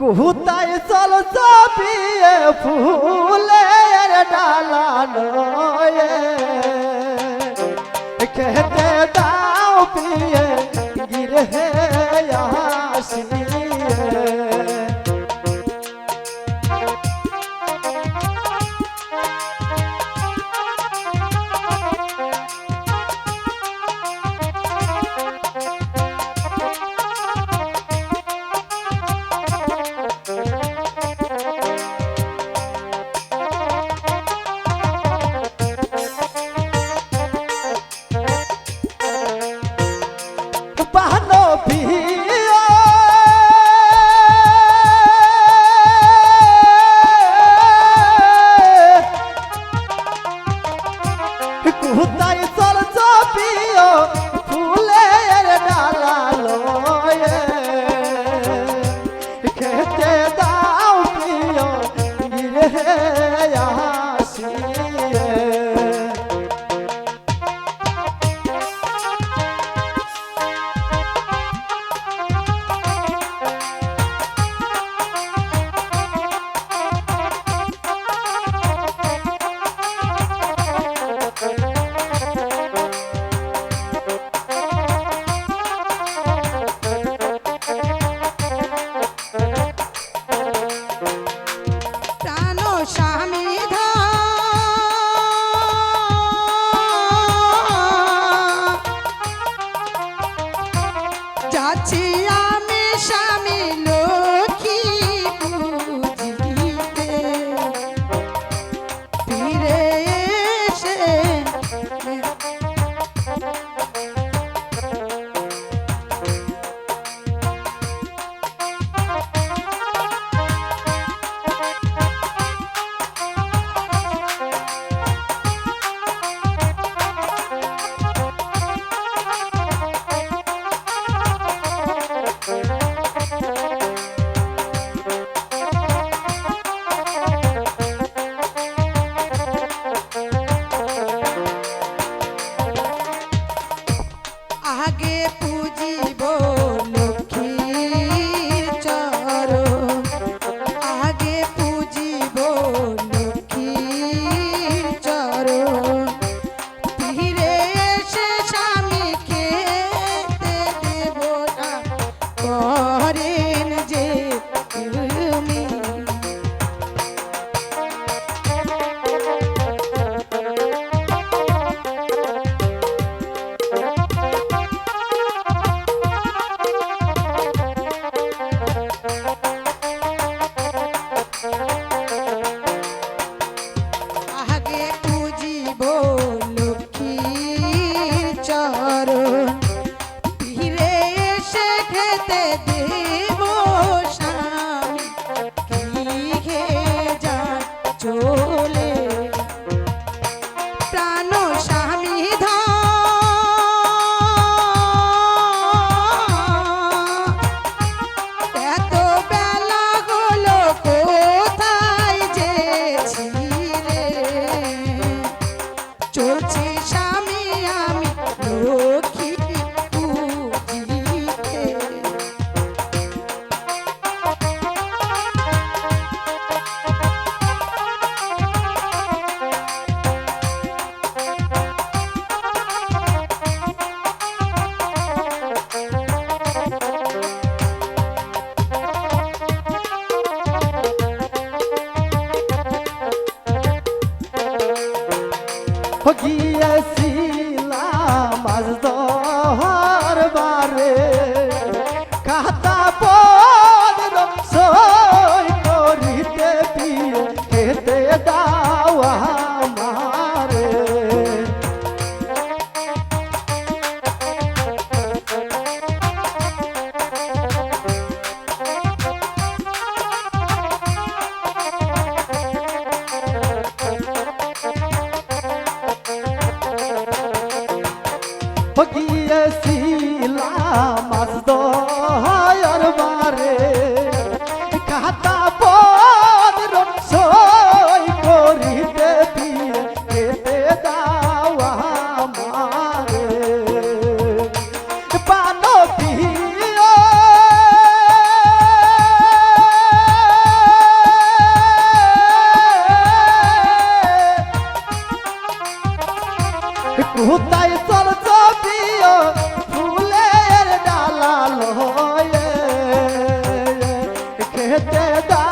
কুহুতায় চল চাপিয়ে ফুলের ডালা নয়ে। খেতে দাও পিয়ে গিরে আসিয়ে। 起 লাগে Oh. হচ্ছে গিয়েছিলাম আজ দহর বারে। রাস্তা perder da